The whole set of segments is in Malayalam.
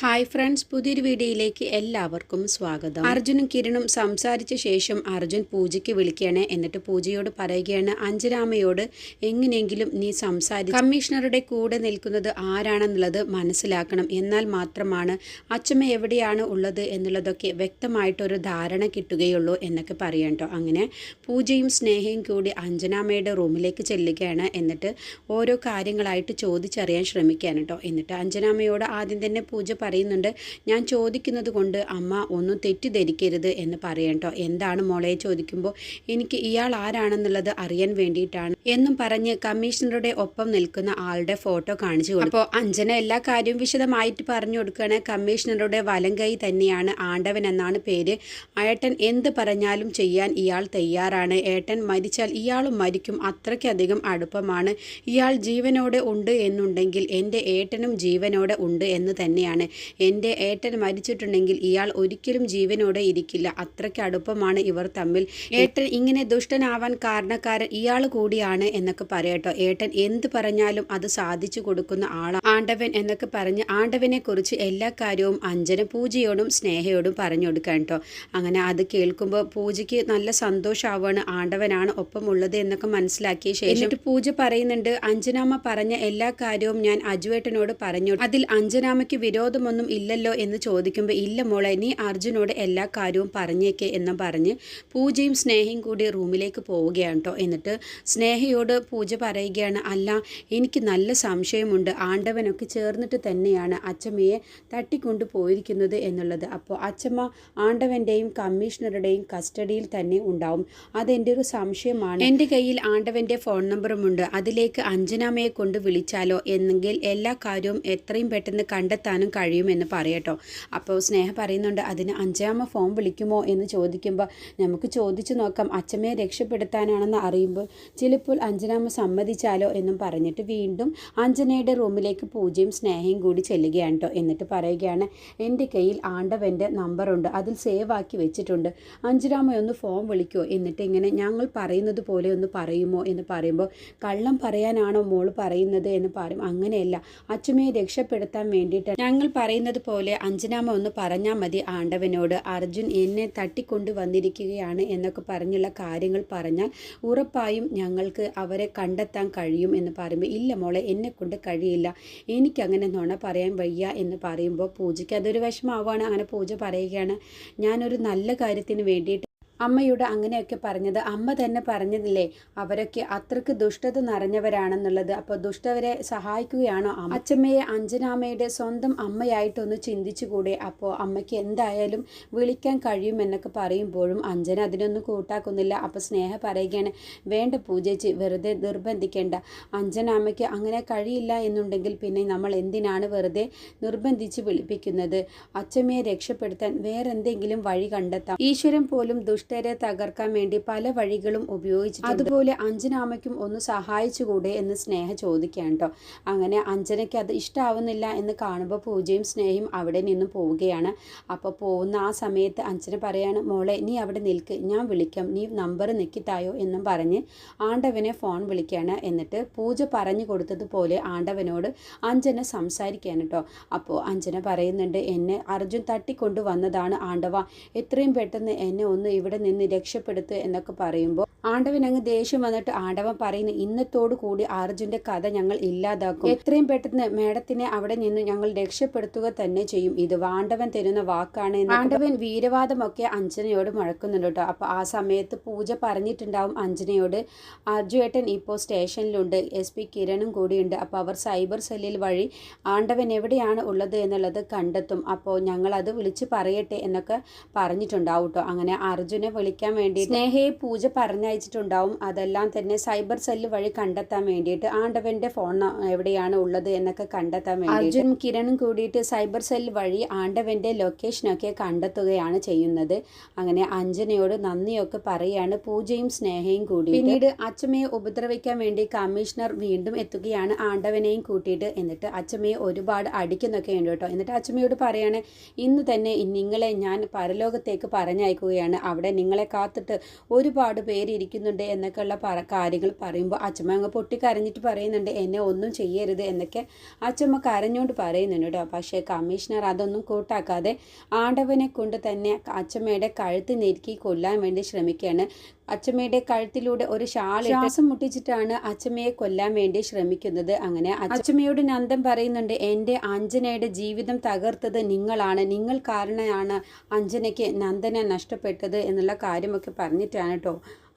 ഹായ് ഫ്രണ്ട്സ് പുതിയൊരു വീഡിയോയിലേക്ക് എല്ലാവർക്കും സ്വാഗതം. അർജുനും കിരണും സംസാരിച്ച ശേഷം അർജുൻ പൂജയ്ക്ക് വിളിക്കുകയാണ്. എന്നിട്ട് പൂജയോട് പറയുകയാണ് അഞ്ജനാമയോട് എങ്ങനെയെങ്കിലും നീ സംസാരി കമ്മീഷണറുടെ കൂടെ നിൽക്കുന്നത് ആരാണെന്നുള്ളത് മനസ്സിലാക്കണം. എന്നാൽ മാത്രമാണ് അച്ഛമ്മ എവിടെയാണ് ഉള്ളത് എന്നുള്ളതൊക്കെ വ്യക്തമായിട്ടൊരു ധാരണ കിട്ടുകയുള്ളൂ എന്നൊക്കെ പറയണ്ടോ അങ്ങനെ പൂജയും സ്നേഹയും കൂടി അഞ്ജനാമയുടെ റൂമിലേക്ക് ചെല്ലുകയാണ്. എന്നിട്ട് ഓരോ കാര്യങ്ങളായിട്ട് ചോദിച്ചറിയാൻ ശ്രമിക്കുകയാണ് എന്നിട്ട് അഞ്ജനാമയോട് ആദ്യം തന്നെ പൂജ പറയുന്നുണ്ട് ഞാൻ ചോദിക്കുന്നത് കൊണ്ട് അമ്മ ഒന്നും തെറ്റിദ്ധരിക്കരുത് എന്ന് പറയട്ടോ എന്താണ് മോളെ ചോദിക്കുമ്പോൾ? എനിക്ക് ഇയാൾ ആരാണെന്നുള്ളത് അറിയാൻ വേണ്ടിയിട്ടാണ് എന്നും പറഞ്ഞ് കമ്മീഷണറുടെ ഒപ്പം നിൽക്കുന്ന ആളുടെ ഫോട്ടോ കാണിച്ചു കൊടുക്കും അപ്പോൾ അഞ്ജന എല്ലാ കാര്യവും വിശദമായിട്ട് പറഞ്ഞു കൊടുക്കുകയാണ്. കമ്മീഷണറുടെ വലം കൈ തന്നെയാണ് ആണ്ടവൻ എന്നാണ് പേര്. ഏട്ടൻ എന്ത് പറഞ്ഞാലും ചെയ്യാൻ ഇയാൾ തയ്യാറാണ്. ഏട്ടൻ മരിച്ചാൽ ഇയാളും മരിക്കും. അത്രയ്ക്കധികം അടുപ്പമാണ്. ഇയാൾ ജീവനോടെ ഉണ്ട് എന്നുണ്ടെങ്കിൽ എന്റെ ഏട്ടനും ജീവനോടെ ഉണ്ട് എന്ന് തന്നെയാണ്. എന്റെ ഏട്ടൻ മരിച്ചിട്ടുണ്ടെങ്കിൽ ഇയാൾ ഒരിക്കലും ജീവനോടെ ഇരിക്കില്ല. അത്രയ്ക്ക് അടുപ്പമാണ് ഇവർ തമ്മിൽ. ഏട്ടൻ ഇങ്ങനെ ദുഷ്ടനാവാൻ കാരണക്കാരൻ ഇയാൾ കൂടിയാണ് എന്നൊക്കെ പറയട്ടോ. ഏട്ടൻ എന്ത് പറഞ്ഞാലും അത് സാധിച്ചു കൊടുക്കുന്ന ആളാണ് ആണ്ടവൻ എന്നൊക്കെ പറഞ്ഞ് ആണ്ടവനെ കുറിച്ച് എല്ലാ കാര്യവും അഞ്ജന പൂജയോടും സ്നേഹയോടും പറഞ്ഞു കൊടുക്കാൻ കേട്ടോ അങ്ങനെ അത് കേൾക്കുമ്പോൾ പൂജയ്ക്ക് നല്ല സന്തോഷമാവാണ് ആണ്ടവനാണ് ഒപ്പമുള്ളത് എന്നൊക്കെ മനസ്സിലാക്കിയ ശേഷം എന്നിട്ട് പൂജ പറയുന്നുണ്ട് അഞ്ജനാമ്മ പറഞ്ഞ എല്ലാ കാര്യവും ഞാൻ അജുവേട്ടനോട് പറഞ്ഞു. അതിൽ അഞ്ജനാമയ്ക്ക് വിരോധമൊന്നും ഇല്ലല്ലോ എന്ന് ചോദിക്കുമ്പോൾ ഇല്ല മോളെ നീ അർജുനോട് എല്ലാ കാര്യവും പറഞ്ഞേക്കെ എന്ന് പറഞ്ഞ് പൂജയും സ്നേഹയും കൂടി റൂമിലേക്ക് പോവുകയാണ് കേട്ടോ എന്നിട്ട് സ്നേഹയോട് പൂജ പറയുകയാണ് അല്ല എനിക്ക് നല്ല സംശയമുണ്ട്. ആണ്ടവനൊക്കെ ചേർന്നിട്ട് തന്നെയാണ് അച്ചമ്മയെ തട്ടിക്കൊണ്ടു പോയിരിക്കുന്നത് എന്നുള്ളത്. അപ്പോൾ അച്ചമ്മ ആണ്ടവന്റെയും കമ്മീഷണറുടെയും കസ്റ്റഡിയിൽ തന്നെ ഉണ്ടാവും. അതെന്റെ ഒരു സംശയമാണ്. എന്റെ കയ്യിൽ ആണ്ടവന്റെ ഫോൺ നമ്പറുമുണ്ട് അതിലേക്ക് അഞ്ജനാമയെ കൊണ്ട് വിളിച്ചാലോ? എന്നെങ്കിൽ എല്ലാ കാര്യവും എത്രയും പെട്ടെന്ന് കണ്ടെത്താനും കഴിയുമെന്ന് പറയട്ടോ. അപ്പോൾ സ്നേഹ പറയുന്നുണ്ട് അതിന് അഞ്ചാമ ഫോം വിളിക്കുമോ? എന്ന് ചോദിക്കുമ്പോൾ നമുക്ക് ചോദിച്ചു നോക്കാം അച്ഛമ്മയെ രക്ഷപ്പെടുത്താനാണെന്ന് അറിയുമ്പോൾ ചിലപ്പോൾ അഞ്ജനാമ്മ സമ്മതിച്ചാലോ? എന്നും പറഞ്ഞിട്ട് വീണ്ടും അഞ്ജനയുടെ റൂമിലേക്ക് പൂജയും സ്നേഹയും കൂടി ചെല്ലുകയാണ് കേട്ടോ എന്നിട്ട് പറയുകയാണ് എന്റെ കയ്യിൽ ആണ്ടവന്റെ നമ്പറുണ്ട് അതിൽ സേവ് ആക്കി വെച്ചിട്ടുണ്ട്. അഞ്ജനാമ്മ ഒന്ന് ഫോൺ വിളിക്കുമോ എന്നിട്ട് ഇങ്ങനെ ഞങ്ങൾ പറയുന്നത് പോലെ ഒന്ന് പറയുമോ എന്ന് പറയുമ്പോൾ കള്ളം പറയാനാണോ മോൾ പറയുന്നത്? എന്ന് പറയും അങ്ങനെയല്ല അച്ഛമ്മയെ രക്ഷപ്പെടുത്താൻ വേണ്ടിയിട്ട് ഞങ്ങൾ പറയുന്നത് പോലെ അഞ്ജനാമ ഒന്ന് പറഞ്ഞാൽ മതി ആണ്ടവനോട്. അർജുൻ എന്നെ തട്ടിക്കൊണ്ടു വന്നിരിക്കുകയാണ് എന്നൊക്കെ പറഞ്ഞുള്ള കാര്യങ്ങൾ പറഞ്ഞാൽ ഉറപ്പായും ഞങ്ങൾക്ക് അവരെ കണ്ടെത്താൻ കഴിയും എന്ന് പറയുമ്പോൾ ഇല്ല മോളെ എന്നെ കൊണ്ട് കഴിയില്ല. എനിക്കങ്ങനെ നുണ പറയാൻ വയ്യ എന്ന് പറയുമ്പോൾ പൂജയ്ക്ക് അതൊരു വിഷമാവാണ് അങ്ങനെ പൂജ പറയുകയാണ് ഞാനൊരു നല്ല കാര്യത്തിന് വേണ്ടിയിട്ട് അമ്മയോട് അങ്ങനെയൊക്കെ പറഞ്ഞത്. അമ്മ തന്നെ പറഞ്ഞതില്ലേ? അവരൊക്കെ അത്രയ്ക്ക് ദുഷ്ടത നിറഞ്ഞവരാണെന്നുള്ളത്. അപ്പോൾ ദുഷ്ടവരെ സഹായിക്കുകയാണോ അച്ഛമ്മയെ അഞ്ജനാമ്മയുടെ സ്വന്തം അമ്മയായിട്ടൊന്ന് ചിന്തിച്ചുകൂടെ? അപ്പോൾ അമ്മയ്ക്ക് എന്തായാലും വിളിക്കാൻ കഴിയുമെന്നൊക്കെ പറയുമ്പോഴും അഞ്ജന അതിനൊന്നും കൂട്ടാക്കുന്നില്ല. അപ്പോൾ സ്നേഹ പറയുകയാണ് വേണ്ട പൂജേച്ചി വെറുതെ നിർബന്ധിക്കേണ്ട. അഞ്ജനാമ്മയ്ക്ക് അങ്ങനെ കഴിയില്ല എന്നുണ്ടെങ്കിൽ പിന്നെ നമ്മൾ എന്തിനാണ് വെറുതെ നിർബന്ധിച്ച് വിളിപ്പിക്കുന്നത്? അച്ഛമ്മയെ രക്ഷപ്പെടുത്താൻ വേറെന്തെങ്കിലും വഴി കണ്ടെത്താം. ഈശ്വരൻ പോലും ദുഷ്ടരെ തകർക്കാൻ വേണ്ടി പല വഴികളും ഉപയോഗിച്ചു അതുപോലെ അഞ്ജനാമയ്ക്കും ഒന്ന് സഹായിച്ചുകൂടെ എന്ന് സ്നേഹ ചോദിക്കാൻ കേട്ടോ അങ്ങനെ അഞ്ജനയ്ക്ക് അത് ഇഷ്ടാവുന്നില്ല എന്ന് കാണുമ്പോൾ പൂജയും സ്നേഹയും അവിടെ നിന്നും പോവുകയാണ്. അപ്പോൾ പോകുന്ന ആ സമയത്ത് അഞ്ജന പറയാണ് മോളെ നീ അവിടെ നിൽക്ക്. ഞാൻ വിളിക്കാം. നീ നമ്പർ നിൽക്കിത്തായോ എന്നും പറഞ്ഞ് ആണ്ടവനെ ഫോൺ വിളിക്കുകയാണ്. എന്നിട്ട് പൂജ പറഞ്ഞു കൊടുത്തതുപോലെ ആണ്ടവനോട് അഞ്ജന സംസാരിക്കാൻ കേട്ടോ അപ്പോൾ അഞ്ജന പറയുന്നുണ്ട് എന്നെ അർജുൻ തട്ടിക്കൊണ്ടു വന്നതാണ് ആണ്ടവ. എത്രയും പെട്ടെന്ന് എന്നെ ഒന്ന് ഇവിടെ നിന്ന് രക്ഷപ്പെടുത്തുക എന്നൊക്കെ പറയുമ്പോൾ ആണ്ടവൻ അങ്ങ് ദേഷ്യം വന്നിട്ട് ആണ്ടവൻ പറയുന്നു ഇന്നത്തോടു കൂടി അർജുന്റെ കഥ ഞങ്ങൾ ഇല്ലാതാക്കും. എത്രയും പെട്ടെന്ന് മേഡത്തിനെ അവിടെ നിന്ന് ഞങ്ങൾ രക്ഷപ്പെടുത്തുക തന്നെ ചെയ്യും. ഇത് വാണ്ടവൻ തരുന്ന വാക്കാണ്. ആണ്ടവൻ വീരവാദമൊക്കെ അഞ്ജനയോട് മുഴക്കുന്നുണ്ട് കേട്ടോ. അപ്പോൾ ആ സമയത്ത് പൂജ പറഞ്ഞിട്ടുണ്ടാവും അഞ്ജനയോട്. അർജുവേട്ടൻ ഇപ്പോൾ സ്റ്റേഷനിലുണ്ട്. എസ് പി കിരണും കൂടിയുണ്ട്. അപ്പോൾ അവർ സൈബർ സെല്ലിൽ വഴി ആണ്ടവൻ എവിടെയാണ് ഉള്ളത് എന്നുള്ളത് കണ്ടെത്തും. അപ്പോൾ ഞങ്ങൾ അത് വിളിച്ച് പറയട്ടെ എന്നൊക്കെ പറഞ്ഞിട്ടുണ്ടാവും കേട്ടോ. അങ്ങനെ അർജുനെ വിളിക്കാൻ വേണ്ടി സ്നേഹയെ പൂജ പറഞ്ഞയച്ചിട്ടുണ്ടാവും അതെല്ലാം തന്നെ സൈബർ സെല്ല് വഴി കണ്ടെത്താൻ വേണ്ടിയിട്ട് ആണ്ടവന്റെ ഫോൺ എവിടെയാണ് ഉള്ളത് എന്നൊക്കെ കണ്ടെത്താൻ വേണ്ടി അർജുനും കിരണും കൂടിയിട്ട് സൈബർ സെല്ല് വഴി ആണ്ടവന്റെ ലൊക്കേഷനൊക്കെ കണ്ടെത്തുകയാണ് ചെയ്യുന്നത്. അങ്ങനെ അഞ്ജനയോട് നന്ദിയൊക്കെ പറയുകയാണ് പൂജയും സ്നേഹയും കൂടി പിന്നീട് അച്ഛമ്മയെ ഉപദ്രവിക്കാൻ വേണ്ടി കമ്മീഷണർ വീണ്ടും എത്തുകയാണ് ആണ്ടവനെയും കൂട്ടിയിട്ട്. എന്നിട്ട് അച്ഛമ്മയെ ഒരുപാട് അടിക്കുന്നൊക്കെ ഉണ്ട് കേട്ടോ. എന്നിട്ട് അച്ഛമ്മയോട് പറയാണ് ഇന്ന് തന്നെ നിങ്ങളെ ഞാൻ പരലോകത്തേക്ക് പറഞ്ഞയക്കുകയാണ്. അവിടെ നിങ്ങളെ കാത്തിട്ട് ഒരുപാട് പേര് ഇരിക്കുന്നുണ്ട് എന്നൊക്കെയുള്ള പറ കാര്യങ്ങൾ പറയുമ്പോൾ അച്ഛമ്മ അങ്ങ് പൊട്ടിക്കരഞ്ഞിട്ട് പറയുന്നുണ്ട് എന്നെ ഒന്നും ചെയ്യരുത് എന്നൊക്കെ അച്ഛമ്മ കരഞ്ഞുകൊണ്ട് പറയുന്നുണ്ട് കേട്ടോ. പക്ഷേ കമ്മീഷണർ അതൊന്നും കൂട്ടാക്കാതെ ആണ്ടവനെ കൊണ്ട് തന്നെ അച്ഛമ്മയുടെ കഴുത്ത് നെരുക്കി കൊല്ലാൻ വേണ്ടി ശ്രമിക്കുകയാണ്. അച്ഛമ്മയുടെ കഴുത്തിലൂടെ ഒരു ഷാൾ ശ്വാസം മുട്ടിച്ചിട്ടാണ് അച്ഛമ്മയെ കൊല്ലാൻ വേണ്ടി ശ്രമിക്കുന്നത്. അങ്ങനെ അച്ഛമ്മയോട് നന്ദൻ പറയുന്നുണ്ട് എന്റെ അഞ്ജനയുടെ ജീവിതം തകർത്തത് നിങ്ങളാണ്. നിങ്ങൾ കാരണമാണ് അഞ്ജനയ്ക്ക് നന്ദനെ നഷ്ടപ്പെട്ടത് എന്നുള്ള കാര്യമൊക്കെ പറഞ്ഞിട്ടാണ് കേട്ടോ.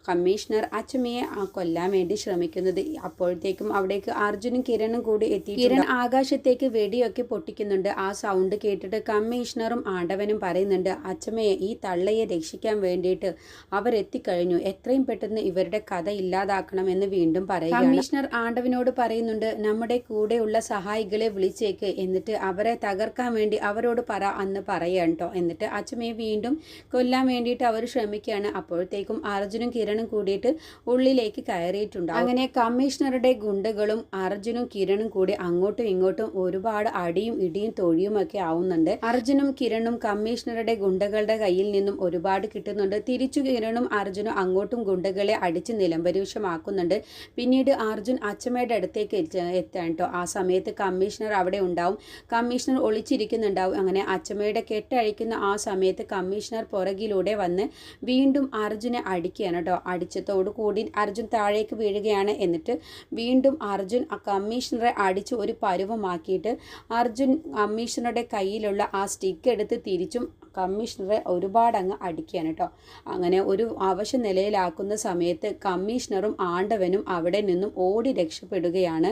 കമ്മീഷണർ അച്ചമ്മയെ ആ കൊല്ലാൻ വേണ്ടി ശ്രമിക്കുന്നത്. അപ്പോഴത്തേക്കും അവിടേക്ക് അർജുനും കിരണും കൂടി എത്തി കിരൺ ആകാശത്തേക്ക് വെടിയൊക്കെ പൊട്ടിക്കുന്നുണ്ട്. ആ സൗണ്ട് കേട്ടിട്ട് കമ്മീഷണറും ആണ്ടവനും പറയുന്നുണ്ട് അച്ചമ്മയെ ഈ തള്ളയെ രക്ഷിക്കാൻ വേണ്ടിയിട്ട് അവരെത്തിക്കഴിഞ്ഞു. എത്രയും പെട്ടെന്ന് ഇവരുടെ കഥ ഇല്ലാതാക്കണം എന്ന് വീണ്ടും പറയും കമ്മീഷണർ ആണ്ടവനോട് പറയുന്നുണ്ട് നമ്മുടെ കൂടെയുള്ള സഹായികളെ വിളിച്ചേക്ക്. എന്നിട്ട് അവരെ തകർക്കാൻ വേണ്ടി അവരോട് പറ അന്ന് പറയാം കേട്ടോ. എന്നിട്ട് അച്ചമ്മയെ വീണ്ടും കൊല്ലാൻ വേണ്ടിയിട്ട് അവർ ശ്രമിക്കുകയാണ്. അപ്പോഴത്തേക്കും അർജുനും കിരൺ കിരണും കൂടിയിട്ട് ഉള്ളിലേക്ക് കയറിയിട്ടുണ്ട്. അങ്ങനെ കമ്മീഷണറുടെ ഗുണ്ടകളും അർജുനും കിരണും കൂടി അങ്ങോട്ടും ഇങ്ങോട്ടും ഒരുപാട് അടിയും ഇടിയും തൊഴിയും ഒക്കെ ആവുന്നുണ്ട്. അർജുനും കിരണും കമ്മീഷണറുടെ ഗുണ്ടകളുടെ കയ്യിൽ നിന്നും ഒരുപാട് കിട്ടുന്നുണ്ട്. തിരിച്ചു കിരണും അർജുനും അങ്ങോട്ടും ഗുണ്ടകളെ അടിച്ച് നിലംപരീക്ഷമാക്കുന്നുണ്ട് പിന്നീട് അർജുൻ അച്ഛമ്മയുടെ അടുത്തേക്ക് എത്താൻ കേട്ടോ ആ സമയത്ത് കമ്മീഷണർ അവിടെ ഉണ്ടാവും. കമ്മീഷണർ ഒളിച്ചിരിക്കുന്നുണ്ടാവും. അങ്ങനെ അച്ഛമ്മയുടെ കെട്ടഴിക്കുന്ന ആ സമയത്ത് കമ്മീഷണർ പുറകിലൂടെ വന്ന് വീണ്ടും അർജുനെ അടിക്കുകയാണ് കേട്ടോ അടിച്ചതോടു കൂടി അർജുൻ താഴേക്ക് വീഴുകയാണ്. എന്നിട്ട് വീണ്ടും അർജുൻ ആ കമ്മീഷണറെ അടിച്ച് ഒരു പരുവമാക്കിയിട്ട് അർജുൻ കമ്മീഷണറുടെ കയ്യിലുള്ള ആ സ്റ്റിക്ക് എടുത്ത് തിരിച്ചും കമ്മീഷണറെ ഒരുപാട് അങ്ങ് അടിക്കുകയാണ് കേട്ടോ. അങ്ങനെ ഒരു അവശ നിലയിലാക്കുന്ന സമയത്ത് കമ്മീഷണറും ആണ്ടവനും അവിടെ നിന്നും ഓടി രക്ഷപ്പെടുകയാണ്.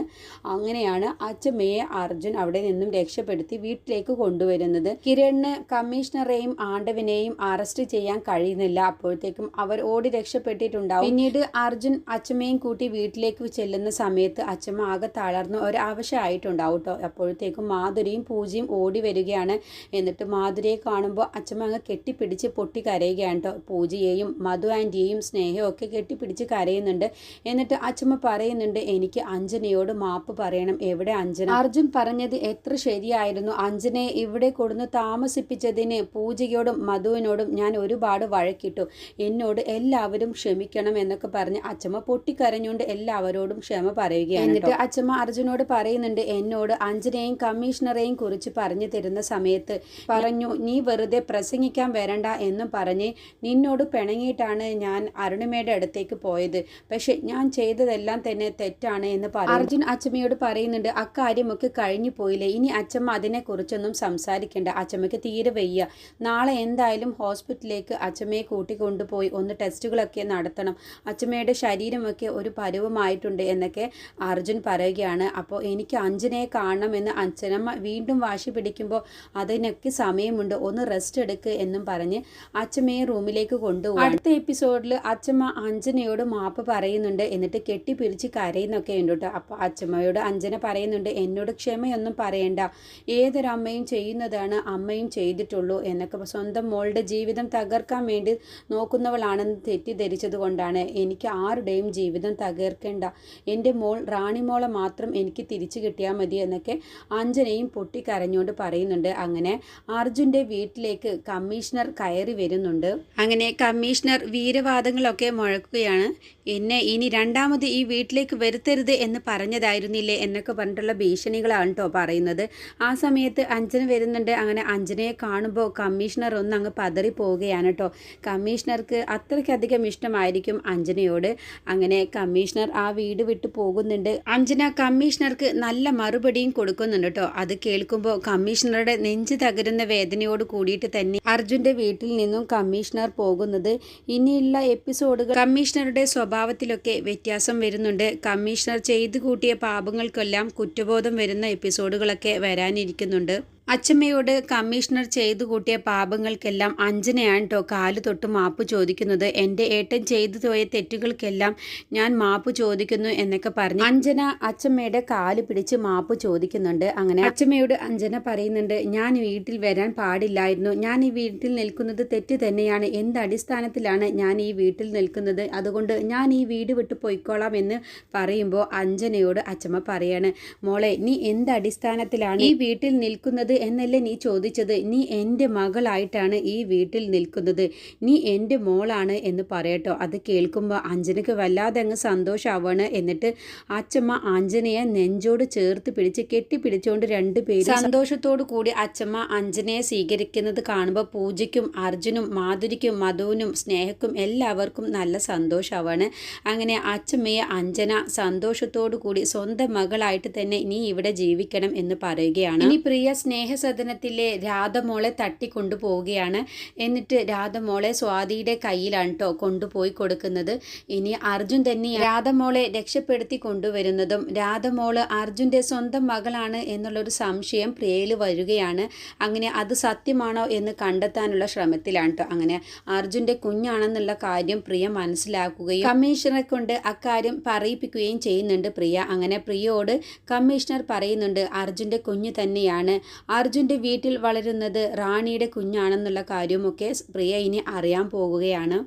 അങ്ങനെയാണ് അച്ഛമ്മയെ അർജുൻ അവിടെ നിന്നും രക്ഷപ്പെടുത്തി വീട്ടിലേക്ക് കൊണ്ടുവരുന്നത്. കിരണിന് കമ്മീഷണറെയും ആണ്ടവനെയും അറസ്റ്റ് ചെയ്യാൻ കഴിയുന്നില്ല. അപ്പോഴത്തേക്കും അവർ ഓടി രക്ഷപ്പെട്ടിട്ടുണ്ടാവും. പിന്നീട് അർജുൻ അച്ഛമ്മയും കൂട്ടി വീട്ടിലേക്ക് ചെല്ലുന്ന സമയത്ത് അച്ഛമ്മ ആകെ തളർന്ന് ഒരു ആവശ്യമായിട്ടുണ്ടാവും കേട്ടോ. അപ്പോഴത്തേക്കും മാധുരിയും പൂജയും ഓടി വരികയാണ്. എന്നിട്ട് മാധുരിയെ കാണുമ്പോൾ അച്ഛമ്മ കെട്ടിപ്പിടിച്ച് പൊട്ടി കരയുകയാണ് കേട്ടോ. പൂജയെയും മധു ആന്റിയെയും സ്നേഹയും ഒക്കെ കെട്ടിപ്പിടിച്ച് കരയുന്നുണ്ട്. എന്നിട്ട് അച്ഛമ്മ പറയുന്നുണ്ട് എനിക്ക് അഞ്ജനയോട് മാപ്പ് പറയണം. എവിടെ അഞ്ജന? അർജുൻ പറഞ്ഞത് എത്ര ശരിയായിരുന്നു. അഞ്ജനയെ ഇവിടെ കൊടുന്ന് താമസിപ്പിച്ചതിന് പൂജയോടും മധുവിനോടും ഞാൻ ഒരുപാട് വഴക്കിട്ടു. എന്നോട് എല്ലാവരും ക്ഷമിക്കണം എന്നൊക്കെ പറഞ്ഞ് അച്ഛമ്മ പൊട്ടിക്കരഞ്ഞുകൊണ്ട് എല്ലാവരോടും ക്ഷമ പറയുകയാണ് എന്നിട്ട് അച്ഛമ്മ അർജുനോട് പറയുന്നുണ്ട് എന്നോട് അഞ്ജനയെയും കമ്മീഷണറെയും കുറിച്ച് പറഞ്ഞു തരുന്ന സമയത്ത് പറഞ്ഞു നീ വെറുതെ പ്രസംഗിക്കാൻ വരണ്ട എന്നും പറഞ്ഞ് നിന്നോട് പിണങ്ങിയിട്ടാണ് ഞാൻ അരുണിമയുടെ അടുത്തേക്ക് പോയത്. പക്ഷെ ഞാൻ ചെയ്തതെല്ലാം തന്നെ തെറ്റാണ് എന്ന് പറഞ്ഞു അർജുൻ അച്ചമ്മയോട് പറയുന്നുണ്ട് അക്കാര്യമൊക്കെ കഴിഞ്ഞു പോയില്ലേ. ഇനി അച്ചമ്മ അതിനെക്കുറിച്ചൊന്നും സംസാരിക്കേണ്ട. അച്ചമ്മയ്ക്ക് തീരെ വയ്യ. നാളെ എന്തായാലും ഹോസ്പിറ്റലിലേക്ക് അച്ചമ്മയെ കൂട്ടിക്കൊണ്ടുപോയി ഒന്ന് ടെസ്റ്റുകളൊക്കെ നടത്തണം. അച്ചമ്മയുടെ ശരീരമൊക്കെ ഒരു പരുവമായിട്ടുണ്ട് എന്നൊക്കെ അർജുൻ പറയുകയാണ്. അപ്പോൾ എനിക്ക് അഞ്ജനയെ കാണണമെന്ന് അച്ഛനമ്മ വീണ്ടും വാശി പിടിക്കുമ്പോൾ അതിനൊക്കെ സമയമുണ്ട്. ഒന്ന് റെസ്റ്റ് എടുക്ക് എന്നും പറഞ്ഞ് അച്ഛമ്മയെ റൂമിലേക്ക് കൊണ്ടുപോകും അടുത്ത എപ്പിസോഡിൽ അച്ഛമ്മ അഞ്ജനയോട് മാപ്പ് പറയുന്നുണ്ട്. എന്നിട്ട് കെട്ടിപ്പിടിച്ച് കരയുന്നൊക്കെ ഉണ്ട് കേട്ടോ. അപ്പോൾ അച്ഛമ്മയോട് അഞ്ജന പറയുന്നുണ്ട് എന്നോട് ക്ഷമയൊന്നും പറയണ്ട. ഏതൊരമ്മയും ചെയ്യുന്നതാണ് അമ്മയും ചെയ്തിട്ടുള്ളൂ എന്നൊക്കെ സ്വന്തം മോളുടെ ജീവിതം തകർക്കാൻ വേണ്ടി നോക്കുന്നവളാണെന്ന് തെറ്റിദ്ധരിച്ചത് കൊണ്ടാണ്. എനിക്ക് ആരുടെയും ജീവിതം തകർക്കേണ്ട. എന്റെ മോൾ റാണിമോളെ മാത്രം എനിക്ക് തിരിച്ചു കിട്ടിയാൽ മതി എന്നൊക്കെ അഞ്ജനയും പൊട്ടിക്കരഞ്ഞുകൊണ്ട് പറയുന്നുണ്ട്. അങ്ങനെ അർജുന്റെ വീട്ടിലേക്ക് കമ്മീഷണർ കയറി വരുന്നുണ്ട്. അങ്ങനെ കമ്മീഷണർ വീരവാദങ്ങളൊക്കെ മുഴക്കുകയാണ്. എന്നെ ഇനി രണ്ടാമത് ഈ വീട്ടിലേക്ക് വരുത്തരുത് എന്ന് പറഞ്ഞതായിരുന്നില്ലേ എന്നൊക്കെ പറഞ്ഞിട്ടുള്ള ഭീഷണികളാണ് കേട്ടോ പറയുന്നത്. ആ സമയത്ത് അഞ്ജന വരുന്നുണ്ട്. അങ്ങനെ അഞ്ജനയെ കാണുമ്പോൾ കമ്മീഷണർ ഒന്ന് അങ്ങ് പതറി പോവുകയാണ് കേട്ടോ കമ്മീഷണർക്ക് അത്രയ്ക്കധികം ഇഷ്ടമായിരിക്കും അഞ്ജനയോട്. അങ്ങനെ കമ്മീഷണർ ആ വീട് വിട്ടു പോകുന്നുണ്ട്. അഞ്ജന കമ്മീഷണർക്ക് നല്ല മറുപടിയും കൊടുക്കുന്നുണ്ട് കേട്ടോ അത് കേൾക്കുമ്പോൾ കമ്മീഷണറുടെ നെഞ്ച് തകരുന്ന വേദനയോട് കൂടിയിട്ട് തന്നെ അർജുന്റെ വീട്ടിൽ നിന്നും കമ്മീഷണർ പോകുന്നത്. ഇനിയുള്ള എപ്പിസോഡുകൾ കമ്മീഷണറുടെ സ്വഭാവത്തിലൊക്കെ വ്യത്യാസം വരുന്നുണ്ട്. കമ്മീഷണർ ചെയ്തു കൂട്ടിയ പാപങ്ങൾക്കെല്ലാം കുറ്റബോധം വരുന്ന എപ്പിസോഡുകളൊക്കെ വരാനിരിക്കുന്നുണ്ട്. അച്ചമ്മയോട് കമ്മീഷണർ ചെയ്തു കൂട്ടിയ പാപങ്ങൾക്കെല്ലാം അഞ്ജനയാണ് കേട്ടോ കാൽ തൊട്ട് മാപ്പ് ചോദിക്കുന്നത്. എന്റെ ഏട്ടൻ ചെയ്തു പോയ തെറ്റുകൾക്കെല്ലാം ഞാൻ മാപ്പ് ചോദിക്കുന്നു എന്നൊക്കെ പറഞ്ഞു അഞ്ജന അച്ചമ്മയുടെ കാൽ പിടിച്ച് മാപ്പ് ചോദിക്കുന്നുണ്ട്. അങ്ങനെ അച്ചമ്മയോട് അഞ്ജന പറയുന്നുണ്ട് ഞാൻ വീട്ടിൽ വരാൻ പാടില്ലായിരുന്നു. ഞാൻ ഈ വീട്ടിൽ നിൽക്കുന്നത് തെറ്റ് തന്നെയാണ്. എന്ത് അടിസ്ഥാനത്തിലാണ് ഞാൻ ഈ വീട്ടിൽ നിൽക്കുന്നത്? അതുകൊണ്ട് ഞാൻ ഈ വീട് വിട്ട് പോയിക്കോളാം എന്ന് പറയുമ്പോൾ അഞ്ജനയോട് അച്ചമ്മ പറയാണ് മോളെ നീ എന്ത് അടിസ്ഥാനത്തിലാണ് ഈ വീട്ടിൽ നിൽക്കുന്നത് എന്നല്ലേ നീ ചോദിച്ചത്? നീ എന്റെ മകളായിട്ടാണ് ഈ വീട്ടിൽ നിൽക്കുന്നത്. നീ എന്റെ മോളാണ് എന്ന് പറയട്ടോ. അത് കേൾക്കുമ്പോൾ അഞ്ജനയ്ക്ക് വല്ലാതെ അങ്ങ് സന്തോഷമാവാണ് എന്നിട്ട് അച്ചമ്മ അഞ്ജനയെ നെഞ്ചോട് ചേർത്ത് പിടിച്ച് കെട്ടിപ്പിടിച്ചുകൊണ്ട് രണ്ടുപേരും സന്തോഷത്തോടു കൂടി അച്ചമ്മ അഞ്ജനയെ സ്വീകരിക്കുന്നത് കാണുമ്പോൾ പൂജയ്ക്കും അർജുനും മാധുരിക്കും മധുവിനും സ്നേഹക്കും എല്ലാവർക്കും നല്ല സന്തോഷമാവാണ് അങ്ങനെ അച്ചമ്മയെ അഞ്ജന സന്തോഷത്തോടു കൂടി സ്വന്തം മകളായിട്ട് തന്നെ നീ ഇവിടെ ജീവിക്കണം എന്ന് പറയുകയാണ്. ഇനി പ്രിയ സ്നേഹസദനത്തിലെ രാധമോളെ തട്ടിക്കൊണ്ടുപോവുകയാണ്. എന്നിട്ട് രാധമോളെ സ്വാതിയുടെ കയ്യിലാണ് കേട്ടോ കൊണ്ടുപോയി കൊടുക്കുന്നത്. ഇനി അർജുൻ തന്നെ രാധമോളെ രക്ഷപ്പെടുത്തി കൊണ്ടുവരുന്നതും. രാധമോൾ അർജുന്റെ സ്വന്തം മകളാണ് എന്നുള്ളൊരു സംശയം പ്രിയയിൽ വരികയാണ്. അങ്ങനെ അത് സത്യമാണോ എന്ന് കണ്ടെത്താനുള്ള ശ്രമത്തിലാണ് കേട്ടോ അങ്ങനെ അർജുന്റെ കുഞ്ഞാണെന്നുള്ള കാര്യം പ്രിയ മനസ്സിലാക്കുകയും കമ്മീഷണറെ കൊണ്ട് അക്കാര്യം പറയിപ്പിക്കുകയും ചെയ്യുന്നുണ്ട് പ്രിയ. അങ്ങനെ പ്രിയയോട് കമ്മീഷണർ പറയുന്നുണ്ട് അർജുന്റെ കുഞ്ഞ് തന്നെയാണ്. അർജുന്റെ വീട്ടിൽ വളരുന്നത് റാണിയുടെ കുഞ്ഞാണെന്നുള്ള കാര്യമൊക്കെ പ്രിയ ഇനി അറിയാൻ പോകുകയാണ്.